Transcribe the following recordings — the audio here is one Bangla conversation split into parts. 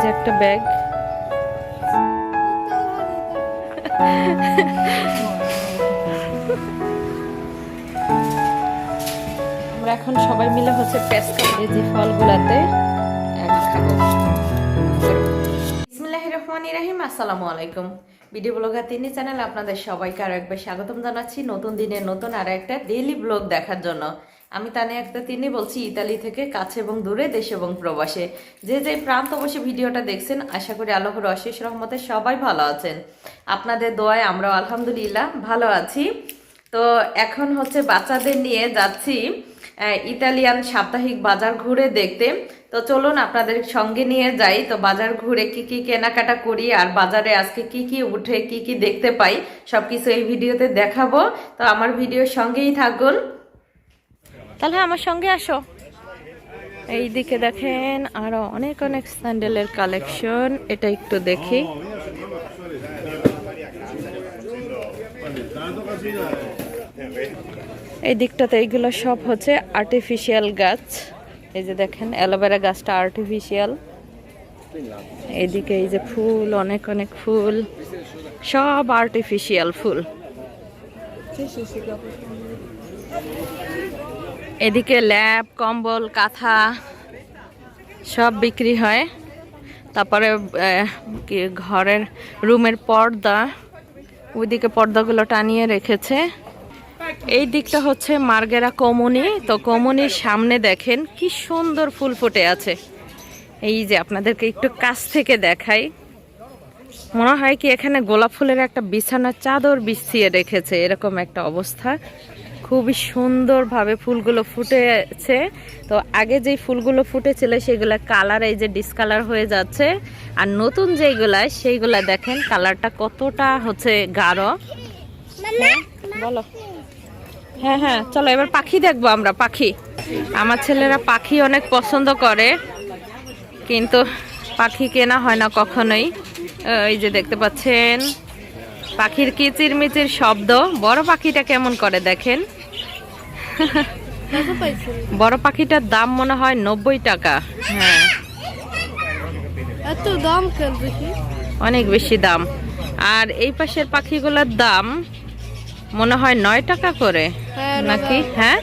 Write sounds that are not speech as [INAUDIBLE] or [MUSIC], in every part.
যে একটা ব্যাগ। আমরা এখন সবাই মিলে হচ্ছে পেস্কা এই যে ফলগুলাতে আসসালামু আলাইকুম। ভিডিও চ্যানেলে আপনাদের সবাইকে আরও একবার স্বাগতম জানাচ্ছি নতুন দিনের নতুন আর একটা ডেইলি ব্লগ দেখার জন্য। আমি তানে একটা তিনি বলছি, ইতালি থেকে কাছে এবং দূরে, দেশ এবং প্রবাসে। যে যে প্রান্ত বসে ভিডিওটা দেখছেন, আশা করি আল্লাহর অশেষ রহমতে সবাই ভালো আছেন। আপনাদের দোয়ায় আমরা আলহামদুলিল্লাহ ভালো আছি। তো এখন হচ্ছে বাচ্চাদের নিয়ে যাচ্ছি ইতালিয়ান সাপ্তাহিক বাজার ঘুরে দেখতে। তো চলুন আপনাদের সঙ্গে নিয়ে যাই। তো বাজার ঘুরে কি কি কেনাকাটা করি আর বাজারে আজকে কি কি উঠে, কি কি দেখতে পাই, সবকিছু এই ভিডিওতে দেখাবো। তো আমার ভিডিওর সঙ্গেই থাকুন। তাহলে আমার সঙ্গে আসো। এই দিকে দেখেন আরও অনেক অনেক স্যান্ডেলের কালেকশন। এটা একটু দেখি। এই দিকটাতে এইগুলো সব হচ্ছে আর্টিফিশিয়াল গাছ। এই যে দেখেন, অ্যালোভেরা গাছটা আর্টিফিশিয়াল এদিকে এই যে ফুল, অনেক অনেক ফুল। সব আর্টিফিশিয়াল ফুল। এদিকে ল্যাপ কম্বল, কাঁথা সব বিক্রি হয়। তারপরে ঘরের রুমের পর্দা, ওইদিকে পর্দাগুলো টানিয়ে রেখেছে। এই দিকটা হচ্ছে মার্গেরা কমনি। তো কমনির সামনে দেখেন কি সুন্দর ফুল ফুটে আছে। এই যে আপনাদেরকে একটু কাছ থেকে দেখাই। মনে হয় কি এখানে গোলাপ ফুলের একটা বিছানার চাদর বিছিয়ে রেখেছে, এরকম একটা অবস্থা। খুবই সুন্দরভাবে ফুলগুলো ফুটেছে। তো আগে যেই ফুলগুলো ফুটেছিল সেগুলো কালার এই যে ডিসকালার হয়ে যাচ্ছে। আর নতুন যেগুলা সেইগুলা দেখেন কালারটা কতটা হচ্ছে গাঢ়। হ্যাঁ, বলো। হ্যাঁ হ্যাঁ চলো এবার পাখি দেখব আমরা পাখি। আমার ছেলেরা পাখি অনেক পছন্দ করে কিন্তু পাখি কেনা হয় না কখনোই। এই যে দেখতে পাচ্ছেন পাখির কিচির মিচির শব্দ। বড় পাখিটা কেমন করে দেখেন? বড় পাখিটার দাম মনে হয় নব্বই টাকা। হ্যাঁ। এত দাম অনেক বেশি দাম। আর এই পাশের পাখিগুলোর দাম মনে হয় নয় টাকা করে। হ্যাঁ, নাকি? হ্যাঁ?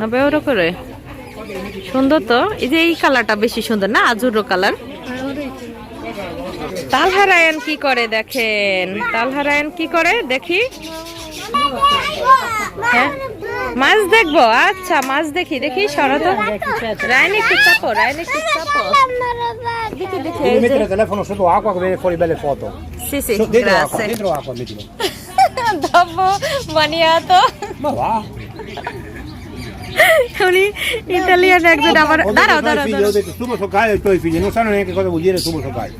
নব্বই করে সুন্দর তো? এই যে এই কালারটা বেশি সুন্দর না? আজুরো কালার। তালহারায়ন কি করে দেখেন? তালহারায়ন কি করে? দেখি। হ্যাঁ? মাছ দেখব? আচ্ছা মাছ দেখি দেখি শরত রায়নি কি চাপো রায়নি কি চাপো। ইতালিয়ান একজন আমার দাঁড়াও দাঁড়াও শুভ সকাল।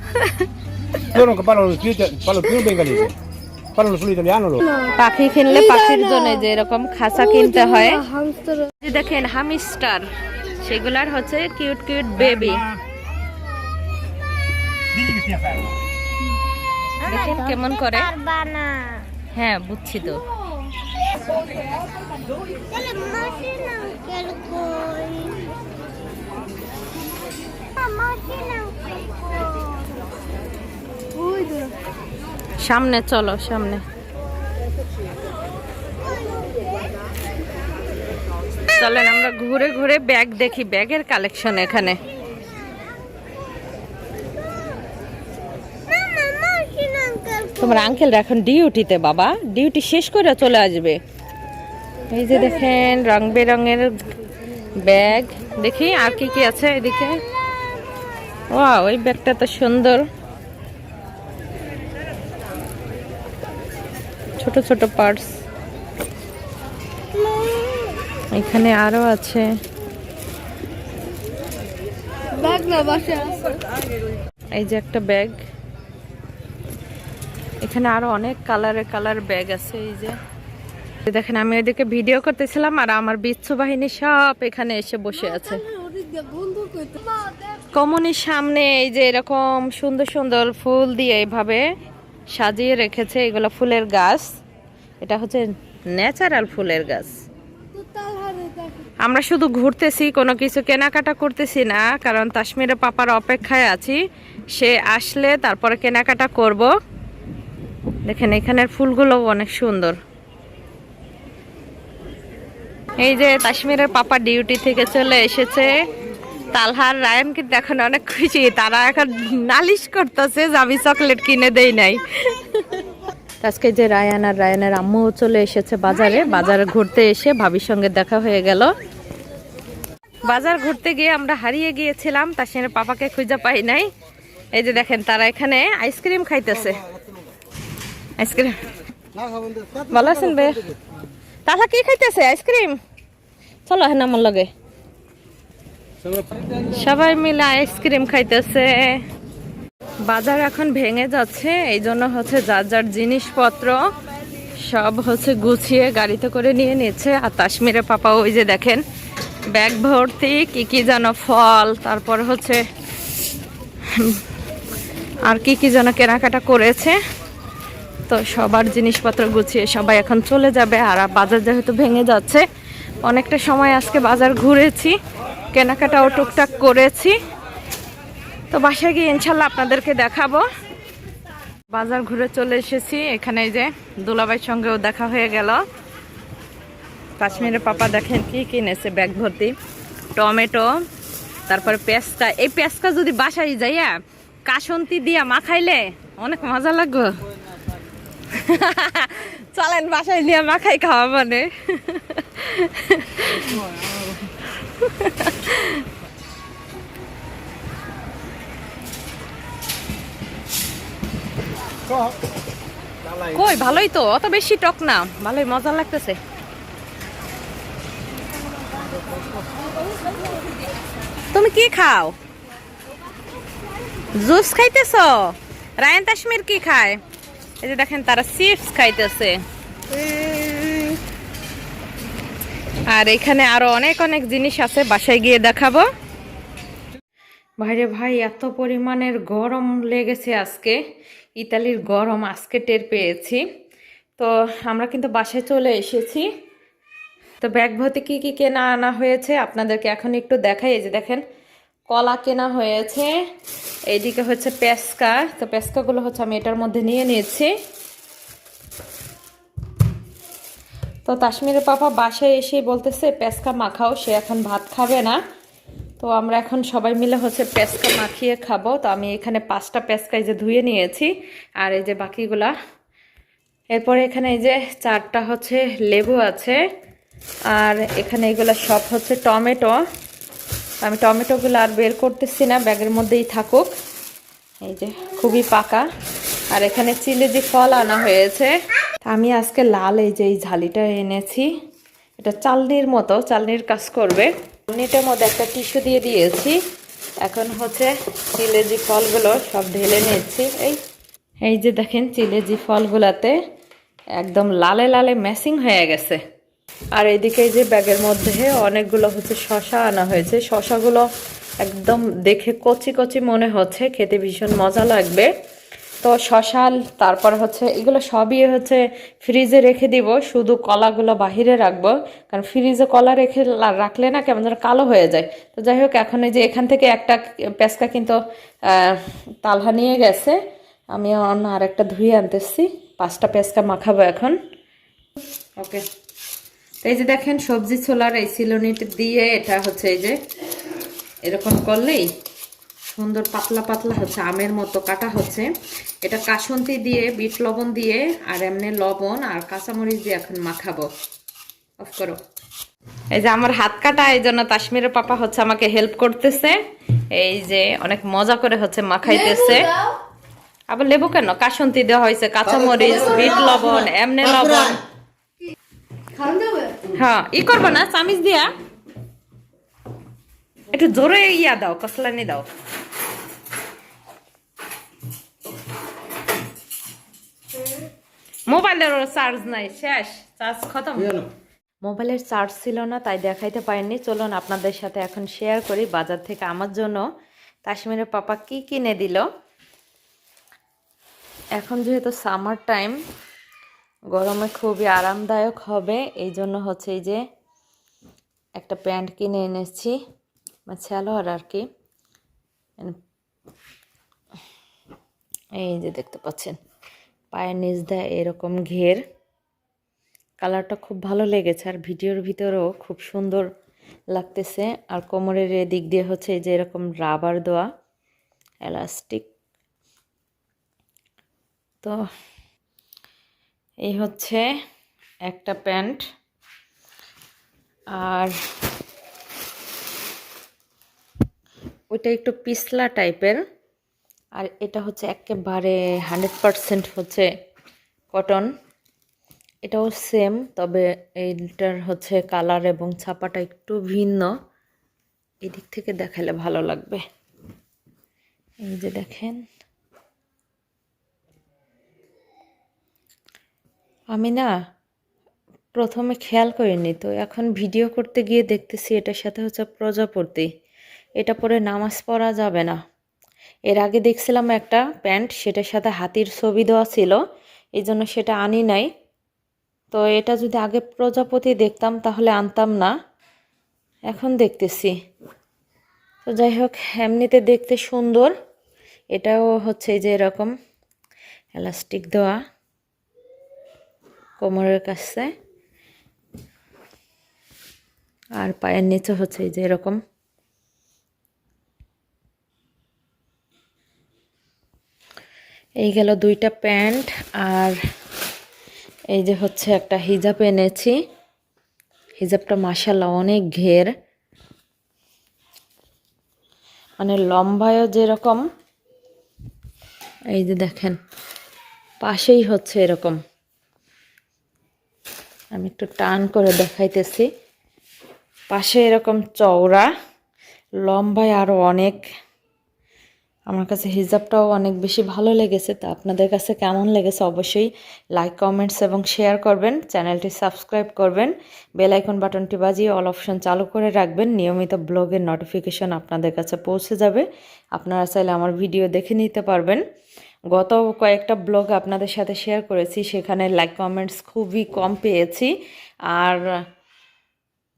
Loro che parlano più, parlano più bengalese. Parlano solo italiano loro. পাখি কিনলে পাখির জন্য যে এরকম খাঁচা কিনতে হয় দেখেন হামিস্টার সেগুলার হচ্ছে কিউট কিউট বেবি. দেখেন কেমন করে হ্যাঁ বুঝছি তো সামনে, চলো, সামনে। চলেন, আমরা ঘুরে ঘুরে ব্যাগ দেখি, ব্যাগের কালেকশন এখানে। তোমার আঙ্কেল এখন ডিউটিতে বাবা। ডিউটি শেষ করে চলে আসবে। এই যে দেখেন রং বেরঙের ব্যাগ। দেখি আর কি কি আছে এদিকে। ওয়া ওই ব্যাগটা তো সুন্দর। ছোট ছোট পার্টস এখানে আরও আছে। এই যে একটা ব্যাগ। এখানে আরও অনেক কালারের কালার ব্যাগ আছে এই যে। দেখেন আমি ওইদিকে ভিডিও করতেছিলাম আর আমার বিচ্ছু বাহিনী সব এখানে এসে বসে আছে। কমনির সামনে এই যে এরকম সুন্দর সুন্দর ফুল দিয়ে এইভাবে সাজিয়ে রেখেছে এগুলো ফুলের গাছ। এটা হচ্ছে ন্যাচারাল ফুলের গাছ। আমরা শুধু ঘুরতেছি, কোনো কিছু কেনাকাটা করতেছি না, কারণ কাশ্মীরে পাপার অপেক্ষায় আছি। সে আসলে তারপরে কেনাকাটা করব। দেখেন, এখানের ফুলগুলো অনেক সুন্দর। এই যে কাশ্মীরের পাপা ডিউটি থেকে চলে এসেছে। তালহার রায়ান কিন্তু এখন অনেক খুশি। তারা এখন নালিশ করতেছে যে আমি চকলেট কিনে দেই নাই। আজকে যে রায়ান আর রায়ানের আম্মুও চলে এসেছে বাজারে বাজারে ঘুরতে এসে ভাবির সঙ্গে দেখা হয়ে গেল। বাজার ঘুরতে গিয়ে আমরা হারিয়ে গিয়েছিলাম তার সঙ্গে পাপাকে খুঁজে পাই নাই। এই যে দেখেন, তারা এখানে আইসক্রিম খাইতেছে। আইসক্রিম। ভালো আছেন বে তাহলে কি খাইতেছে? আইসক্রিম? চলো হ্যাঁ আমার লগে। সবাই মিলে আইসক্রিম খাইতেছে। বাজার এখন ভেঙে যাচ্ছে এই জন্য হচ্ছে যার যার জিনিসপত্র সব হচ্ছে গুছিয়ে গাড়িতে করে নিয়ে নিচ্ছে। আর কাশ্মীরে পাপা ওই যে দেখেন, ব্যাগ ভর্তি, কি কি যেন ফল, তারপর হচ্ছে আর কি কি যেন কেনাকাটা করেছে। তো সবার জিনিসপত্র গুছিয়ে সবাই এখন চলে যাবে, আর বাজার যেহেতু ভেঙে যাচ্ছে, অনেকটা সময় আজকে বাজার ঘুরেছি। কেনাকাটাও টুকটাক করেছি। তো বাসায় গিয়ে ইনশাল্লাহ আপনাদেরকে দেখাবো। বাজার ঘুরে চলে এসেছি। এখানে যে দুলাবাইর সঙ্গেও দেখা হয়ে গেল। কাশ্মীরের পাপা দেখেন কি কিনেছে ব্যাগ ভর্তি। টমেটো, তারপরে পেঁচকা এই পেঁচকা যদি বাসায় যাইয়া কাসন্তি দিয়া মাখাইলে অনেক মজা লাগবে। [LAUGHS] চলেন, বাসায় নিয়ে মাখাই খাওয়া মানে। [LAUGHS] কই ভালোই তো অত বেশি টক না ভালোই মজা লাগতেছে। তুমি কি খাও? জুস খাইতেছ? রায়ান কাশ্মীর কি খায়? এই যে দেখেন তারা চিপস খাইতেছে। আর এখানে আরও অনেক অনেক জিনিস আছে বাসায় গিয়ে দেখাবো। ভাইরে ভাই এত পরিমাণের গরম লেগেছে আজকে। ইতালির গরম আজকে টের পেয়েছি। তো আমরা কিন্তু বাসায় চলে এসেছি। তো ব্যাগ ভর্তি কী কী কেনা আনা হয়েছে আপনাদেরকে এখন একটু দেখাই। এই যে দেখেন, কলা কেনা হয়েছে। এইদিকে হচ্ছে পেস্কা। তো পেস্কাগুলো হচ্ছে আমি এটার মধ্যে নিয়ে নিয়েছি। তো কাশ্মীরের পাপা বাসায় এসে বলতেছে, পেস্কা মাখাও, সে এখন ভাত খাবে না। তো আমরা এখন সবাই মিলে হচ্ছে পেস্কা মাখিয়ে খাব। তো আমি এখানে পাঁচটা পেস্কা এই যে ধুয়ে নিয়েছি, আর এই যে বাকিগুলা। এরপরে এখানে এই যে চারটা হচ্ছে লেবু আছে, আর এখানে এগুলো সব হচ্ছে টমেটো। আমি টমেটোগুলো আর বের করতেছি না, ব্যাগের মধ্যেই থাকুক। এই যে খুবই পাকা। আর এখানে চিলি যে ফল আনা হয়েছে আমি আজকে লাল এই যে এই ঝালিটা এনেছি। এটা চালনির মতো, চালনির কাজ করবে। চালনিটার মধ্যে একটা টিস্যু দিয়ে দিয়েছি। এখন হচ্ছে চিলেজি ফলগুলো সব ঢেলে নিয়েছি। এই এই যে দেখেন চিলেজি ফলগুলাতে একদম লালে লালে ম্যাচিং হয়ে গেছে। আর এদিকে যে ব্যাগের মধ্যে অনেকগুলো হচ্ছে শশা আনা হয়েছে। শশাগুলো একদম দেখে কচি কচি মনে হচ্ছে, খেতে ভীষণ মজা লাগবে। তো শশাল, তারপর হচ্ছে এগুলো সবই হচ্ছে ফ্রিজে রেখে দিব, শুধু কলাগুলো বাহিরে রাখব, কারণ ফ্রিজে কলা রেখে রাখলে না কেমন যেন কালো হয়ে যায়। তো যাই হোক, এখন এই যে এখান থেকে একটা পেস্কা কিন্তু তালহা নিয়ে গেছে, আমি অন্য আরেকটা ধুয়ে আনতেছি, পাঁচটা পেস্কা মাখাবো এখন। ওকে। এই যে দেখেন, সবজি ছোলার এই সিলোনিটা দিয়ে এটা হচ্ছে এই যে, এরকম করলেই সুন্দর পাতলা পাতলা হচ্ছে আমের মতো কাটা হচ্ছে। এটা কাসন্তি দিয়ে বিট লবণ দিয়ে আর এমনি লবণ আর কাঁচামরিচ দিয়ে এখন মাখাবো। অফ করো। এই যে আমার হাত কাটা এই জন্য কাশ্মীরের পাপা হচ্ছে আমাকে হেল্প করতেছে। এই যে অনেক মজা করে হচ্ছে মাখাইতেছে। আবার লেবু কেন? কাসন্তি দেওয়া হয়েছে কাঁচামরিচ বিট লবণ এমনি লবণ। হ্যাঁ ই করব না চামিচ দিয়া। একটু জোরে ইয়া দাও কসলানি দাও। মোবাইলের চার্জ নাই শেষ চার্জ খতম। মোবাইলের চার্জ ছিল না তাই দেখাইতে পারিনি। চলুন আপনাদের সাথে এখন শেয়ার করি বাজার থেকে আমার জন্য। কাশ্মীরের পাপা কি কিনে দিল? এখন যেহেতু সামার টাইম গরমে খুবই আরামদায়ক হবে। এই জন্য হচ্ছে এই যে একটা প্যান্ট কিনে এনেছি। মানে সালোয়ার আর কি। এই যে দেখতে পাচ্ছেন। পায়ের নিচ দেয় এরকম ঘের। কালারটা খুব ভালো লেগেছে আর ভিডিওর ভিতরেও খুব সুন্দর লাগতেছে। আর কোমরের দিক দিয়ে হচ্ছে যে এরকম রাবার দেওয়া এলাস্টিক। তো এই হচ্ছে একটা প্যান্ট। আর ওইটা একটু পিছলা টাইপের। আর এটা হচ্ছে একেবারে হান্ড্রেড পারসেন্ট হচ্ছে কটন। এটাও সেম, তবে এইটার হচ্ছে কালার এবং ছাপাটা একটু ভিন্ন। এদিক থেকে দেখালে ভালো লাগবে। এই যে দেখেন। আমি না প্রথমে খেয়াল করিনি, তো এখন ভিডিও করতে গিয়ে দেখতেছি এটার সাথে হচ্ছে প্রজাপতি। এটা পরে নামাজ পড়া যাবে না। এর আগে দেখছিলাম একটা প্যান্ট, সেটার সাথে হাতির ছবি দেওয়া ছিল, এই জন্য সেটা আনি নাই। তো এটা যদি আগে প্রজাপতি দেখতাম তাহলে আনতাম না। এখন দেখতেছি। তো যাই হোক, এমনিতে দেখতে সুন্দর। এটাও হচ্ছে যে এরকম এলাস্টিক দেওয়া কোমরের কাছে। আর পায়ের নিচে হচ্ছে যে এরকম এই গেল দুইটা প্যান্ট আর এই যে হচ্ছে একটা হিজাব এনেছি। হিজাবটা মাসাল্লাহ অনেক ঘের। মানে লম্বায়ও যেরকম, এই যে দেখেন, পাশেই হচ্ছে এরকম। আমি একটু টান করে দেখাইতেছি। পাশে এরকম চওড়া, লম্বায় আরও অনেক আমার কাছে হিজাবটাও অনেক বেশি ভালো লেগেছে, তা আপনাদের কাছে কেমন লেগেছে অবশ্যই লাইক কমেন্টস এবং শেয়ার করবেন, চ্যানেলটি সাবস্ক্রাইব করবেন বেল আইকন বাটনটি বাজিয়ে অল অপশন চালু করে রাখবেন, নিয়মিত ব্লগের নোটিফিকেশন আপনাদের কাছে পৌঁছে যাবে, আপনারা চাইলে আমার ভিডিও দেখে নিতে পারবেন। গত কয়েকটা ব্লগ আপনাদের সাথে শেয়ার করেছি, সেখানে লাইক কমেন্টস খুবই কম পেয়েছি, আর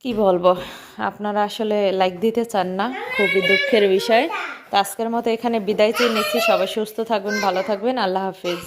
কি বলব? আপনারা আসলে লাইক দিতে চান না, খুবই দুঃখের বিষয়। তো আজকের মতো এখানে বিদায় চেয়ে নিচ্ছি। সবাই সুস্থ থাকবেন ভালো থাকবেন। আল্লাহ হাফিজ।